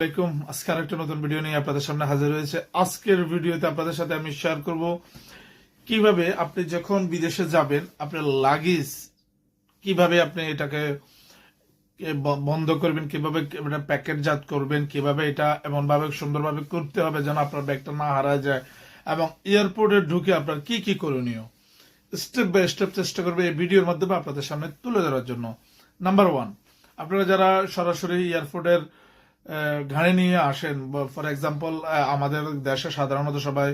আসসালামাইকুম আজকে আরেকটা নতুন ভিডিও নিয়ে আপনাদের সামনে হাজির হয়েছে। আজকের ভিডিওতে আপনাদের সাথে আমি শেয়ার করব কীভাবে আপনি যখন বিদেশে যাবেন, আপনার লাগেজ কীভাবে আপনি এটাকে বন্ধ করবেন, কীভাবে প্যাকেটজাত করবেন, কীভাবে এটা এমন ভাবে সুন্দরভাবে করতে হবে যেন আপনার ব্যাগটা না হারা যায় এবং এয়ারপোর্টে ঢুকে আপনার কি কি করণীয়। স্টেপ বাই স্টেপ চেষ্টা করবে এই ভিডিওর মাধ্যমে আপনাদের সামনে তুলে ধরার জন্য। নাম্বার ওয়ান আপনারা যারা সরাসরি এয়ারপোর্টের গাড়ি নিয়ে আসেন। ফর এক্সাম্পল আমাদের দেশে সাধারণত সবাই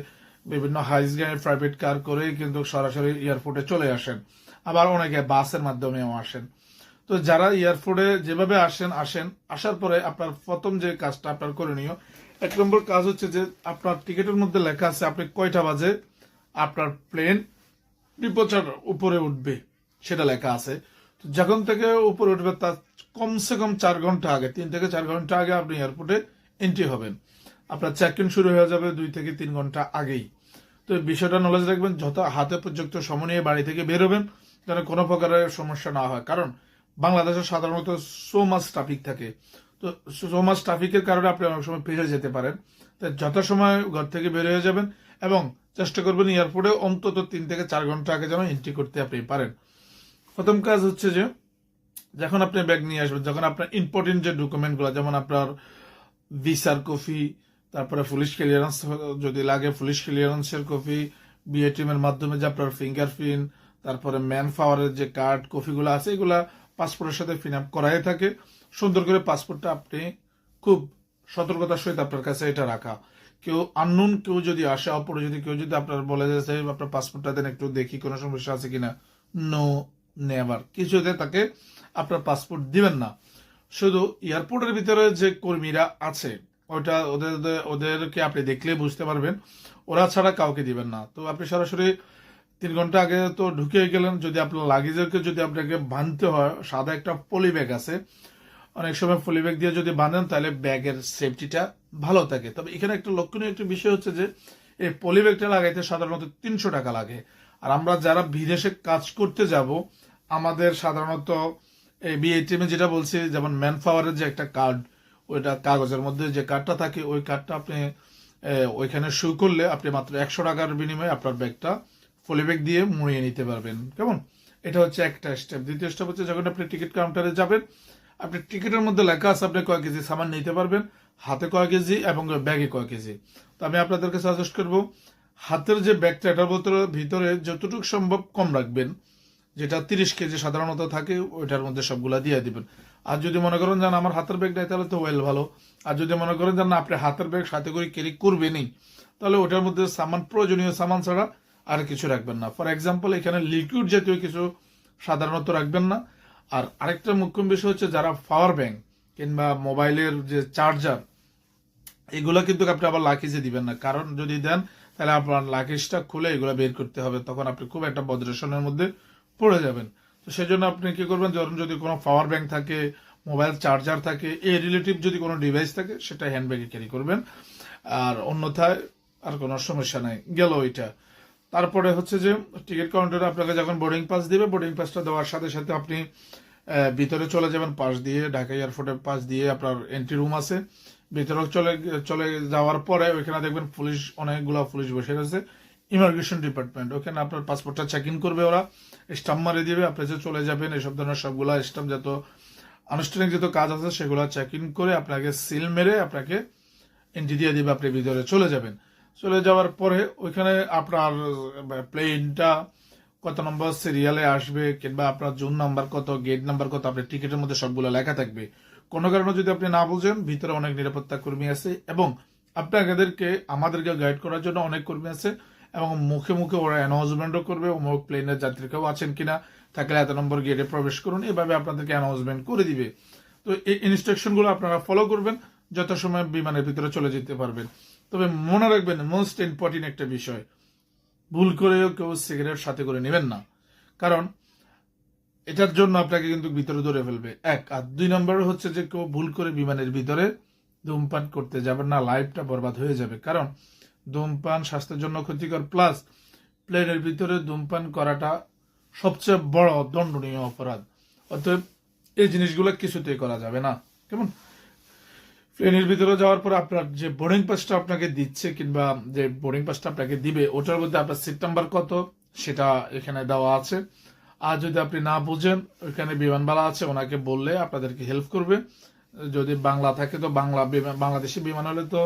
বিভিন্ন হাইস গাড়ি প্রাইভেট কার করেই কিন্তু সরাসরি এয়ারপোর্টে চলে আসেন। আবার অনেকে বাসের মাধ্যমেও আসেন। তো যারা এয়ারপোর্টে যেভাবে আসেন আসেন, আসার পরে আপনার প্রথম যে কাজটা আপনার করণীয় এক নম্বর কাজ হচ্ছে যে আপনার টিকিটের মধ্যে লেখা আছে আপনি কয়টা বাজে আপনার প্লেন বিপচার উপরে উঠবে, সেটা লেখা আছে। যখন থেকে উপরে উঠবে তার কমসে কম চার ঘণ্টা আগে, তিন থেকে চার ঘণ্টা আগে আপনি এয়ারপোর্টে এন্ট্রি হবেন। আপনার চেক ইন শুরু হয়ে যাবে দুই থেকে তিন ঘণ্টা আগেই। তো বিষয়টা নলেজ রাখবেন, যত হাতে পর্যন্ত সময় নিয়ে বাড়ি থেকে বেরোবেন যেন কোনো প্রকারের সমস্যা না হয়। কারণ বাংলাদেশে সাধারণত সো মাস ট্রাফিক থাকে। তো সো মাস ট্রাফিকের কারণে আপনি অনেক সময় ফেসে যেতে পারেন। তাই যত সময় ঘর থেকে বের হয়ে যাবেন এবং চেষ্টা করবেন এয়ারপোর্টে অন্তত তিন থেকে চার ঘণ্টা আগে যেন এন্ট্রি করতে আপনি পারেন। প্রথম কাজ হচ্ছে যে, যখন আপনি ব্যাগ নিয়ে আসবেন, যখন আপনার ইম্পর্টেন্ট যে ডকুমেন্টগুলো যেমন আপনার ভিসার কপি তারপরে পুলিশ ক্লিয়ারেন্স যদি লাগে পুলিশ ক্লিয়ারেন্সের কপি বিএটিএম এর মাধ্যমে যে আপনার ফিঙ্গারপ্রিন্ট তারপরে ম্যান পাওয়ারের যে কার্ড কপিগুলো আছে, এগুলা পাসপোর্টের সাথে ফিন আপ করাই থাকে। সুন্দর করে পাসপোর্টটা আপনি খুব সতর্কতার সহিত আপনার কাছে এটা রাখা। কেউ আননুন কেউ যদি আসে, অপরিচিত, কেউ যদি আপনার বলে যে আপনার পাসপোর্টটা দেন, একটু দেখি, কোনো সমস্যা আছে কিনা? নো নেভার কিছুতে তাকে আপনার পাসপোর্ট দিবেন না। শুধু এয়ারপোর্টের ভিতরে যে কর্মীরা আছে ওটা ওদের- ওদেরকে আপনি দেখলে বুঝতে পারবেন। ওরা ছাড়া কাউকে দিবেন না। তো আপনি সরাসরি তিন ঘণ্টা আগে তো ঢুকে গেলেন, যদি আপনার লাগেজকে যদি আপনাকে বাঁধতে হয়, সাদা একটা পলি ব্যাগ আছে। অনেক সময় পলি ব্যাগ দিয়ে যদি বাঁধেন, তাহলে ব্যাগের সেফটিটা ভালো থাকে। তবে এখানে একটা লক্ষণীয় একটা বিষয় হচ্ছে যে এই পলি ব্যাগটা লাগাইতে সাধারণত তিনশো টাকা লাগে। আর আমরা যারা বিদেশে কাজ করতে যাব, আমাদের সাধারণত এই বিএটিএম যেটা বলছি, যেমন ম্যান পাওয়ারের যে একটা কার্ড ওইটা কাগজের মধ্যে যে কার্ডটা থাকে, ওই কার্ডটা আপনি ওইখানে সই করলে আপনি মাত্র একশো টাকার বিনিময়ে আপনার ব্যাগটা ফলি ব্যাগ দিয়ে মুড়িয়ে নিতে পারবেন। কেমন? এটা হচ্ছে একটা স্টেপ দ্বিতীয় স্টেপ হচ্ছে যখন আপনি টিকিট কাউন্টারে যাবেন আপনি টিকিটের মধ্যে লেখা আছে আপনি কয় কেজি সামান নিতে পারবেন হাতে কয় কেজি এবং ব্যাগে কয় কেজি। তো আমি আপনাদেরকে সাজেস্ট করব হাতের যে ব্যাগটা এটার ভিতরে ভিতরে যতটুকু সম্ভব কম রাখবেন যেটা তিরিশ কেজি সাধারণত থাকে ওইটার মধ্যে সবগুলা দিয়ে দিবেন। আর যদি মনে করেন যে না, আমার হাতের ব্যাগ তাহলে তো ওয়েল ভালো। আর যদি মনে করেন যে না আপনি হাতের ব্যাগ সাথে করে ক্যারি করবেনই তাহলে ওটার মধ্যে সামান প্রয়োজনীয় সামান ছাড়া আর কিছু রাখবেন না। ফর এক্সাম্পল এখানে লিকুইড জাতীয় কিছু সাধারণত রাখবেন না। আর আরেকটা মুখ্য বিষয় হচ্ছে যারা পাওয়ার ব্যাংক কিংবা মোবাইলের যে চার্জার এগুলো কিন্তু আপনি আবার লাকিজে দিবেন না। কারণ যদি দেন, তাহলে আপনার লাকিজটা খুলে এগুলো বের করতে হবে, তখন আপনি খুব একটা বদ্রেশনের মধ্যে পড়ে যাবেন। তো সেজন্য আপনি কি করবেন, ধরুন যদি কোনো পাওয়ার ব্যাংক থাকে মোবাইল চার্জার থাকে এই রিলেটিভ যদি কোনো ডিভাইস থাকে, সেটা হ্যান্ডব্যাগে ক্যারি করবেন। আর অন্যথায় আর কোনো সমস্যা নাই। গেল ওইটা। তারপরে হচ্ছে যে টিকিট কাউন্টারে আপনাকে যখন বোর্ডিং পাস দিবে বোর্ডিং পাসটা দেওয়ার সাথে সাথে আপনি ভিতরে চলে যাবেন, পাশ দিয়ে ঢাকা এয়ারপোর্টের পাশ দিয়ে আপনার এন্ট্রি রুম আছে। ভিতরে চলে চলে যাওয়ার পরে ওইখানে দেখবেন পুলিশ, অনেকগুলো পুলিশ বসে রয়েছে। ইমিগ্রেশন ডিপার্টমেন্ট ওখানে আপনার পাসপোর্টটা চেক ইন করবে ওরা। স্টাম্প মারে দিবে, আপনি যে চলে যাবেন, এসব ধরনের সবগুলা স্টাম্প যত আনুষ্ঠানিক যত কাজ আছে সেগুলো চেক ইন করে আপনাকে সিল মেরে আপনাকে এন্ট্রি দিয়ে দিবে, আপনি ভিতরে চলে যাবেন। চলে যাওয়ার পরে ওইখানে আপনার প্লেনটা কত নম্বর সিরিয়ালে আসবে কিংবা আপনার জুন নাম্বার কত গেট নাম্বার কত, আপনার টিকিটের মধ্যে সবগুলো লেখা থাকবে। কোনো কারণে যদি আপনি না বুঝেন, ভিতরে অনেক নিরাপত্তা কর্মী আছে এবং আপনাদেরকে আমাদেরকে গাইড করার জন্য অনেক কর্মী আছে এবং মুখে মুখে ওরা অ্যানাউন্সমেন্টও করবে অমুক প্লেনের যাত্রী কেউ আছেন কিনা থাকলে এত নম্বর গেটে প্রবেশ করুন, এভাবে আপনাদেরকে অ্যানাউন্সমেন্ট করে দিবে। তো এই ইনস্ট্রাকশনগুলো আপনারা ফলো করবেন। যত সময় বিমানের ভিতরে চলে যেতে পারবেন। তবে মনে রাখবেন মোস্ট ইম্পর্টেন্ট একটা বিষয়, ভুল করেও কেউ সিগারেট সাথে করে নেবেন না। কারণ, এটার জন্য আপনাকে কিন্তু ভিতরে ধরে ফেলবে। এক, আর দুই নম্বর হচ্ছে যে কেউ ভুল করে বিমানের ভিতরে ধূমপান করতে যাবেন না, লাইফটা বরবাদ হয়ে যাবে। কারণ, ধূমপান স্বাস্থ্যের জন্য ক্ষতিকর প্লাস প্লেনের ভিতরে ধূমপান করাটা সবচেয়ে বড় দণ্ডনীয় অপরাধ। অতএব, এই জিনিসগুলো কিছুতেই করা যাবে না। কেমন? প্লেনের ভিতরে যাওয়ার পর আপনার যে বোর্ডিং পাসটা আপনাকে দিচ্ছে কিংবা যে বোর্ডিং পাসটা আপনাকে দিবে, ওটার মধ্যে আপনার সিট নাম্বার কত সেটা এখানে দেওয়া আছে। আর যদি আপনি না বুঝেন, ওইখানে বিমানবালা আছে, ওনাকে বললে আপনাদেরকে হেল্প করবে। যদি বাংলা থাকে তো বাংলা বাংলাদেশি বিমান হলে তো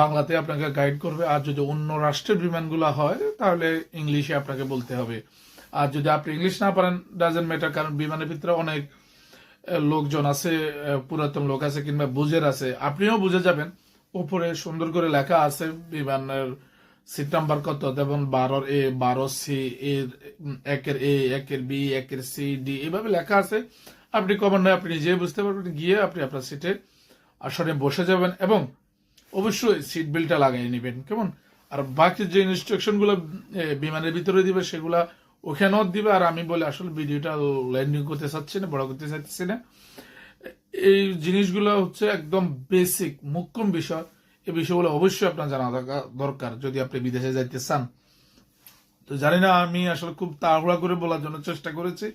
বাংলাতে আপনাকে গাইড করবে। আর যদি অন্য রাষ্ট্রের বিমানগুলো হয়, তাহলে ইংলিশে আপনাকে বলতে হবে। আর যদি আপনি ইংলিশ না পারেন ডাজেন্ট ম্যাটার কারণ বিমানের ভিতরে অনেক লোকজন আছে পুরাতন লোক আছে কিংবা বুঝের আছে, আপনিও বুঝে যাবেন। উপরে সুন্দর করে লেখা আছে, বিমানের সিট নাম্বার কত? যেমন বারোর এ, বারো সি এর একের এ, একের বি, একের সি, ডি, এভাবে লেখা আছে। আপনি কমান্ডে আপনি নিজে বুঝতে পারবেন। গিয়ে আপনি আপনার সিটে আসনে বসে যাবেন এবং অবশ্যই সিট বেল্টটা লাগিয়ে নেবেন। কেমন? আর বাকি যে ইনস্ট্রাকশনগুলো বিমানের ভিতরে দিবে, সেগুলা ওখানেও দিবে, আর আমি বলে, আসলে ভিডিওটা ল্যান্ডিং করতে চাচ্ছি না, বড় করতে চাচ্ছি না। এই জিনিসগুলো হচ্ছে একদম বেসিক মুখ্যম বিষয়। এই বিষয়গুলো অবশ্যই আপনার জানা দরকার যদি আপনি বিদেশে যাইতে চান। তো জানি না, আমি আসলে খুব তাড়াহুড়া করে বলার জন্য চেষ্টা করেছি।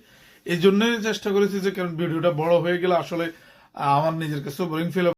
এই জন্যই চেষ্টা করেছি যে, কারণ ভিডিওটা বড় হয়ে গেলে আসলে আমার নিজের কাছে বোরিং ফিল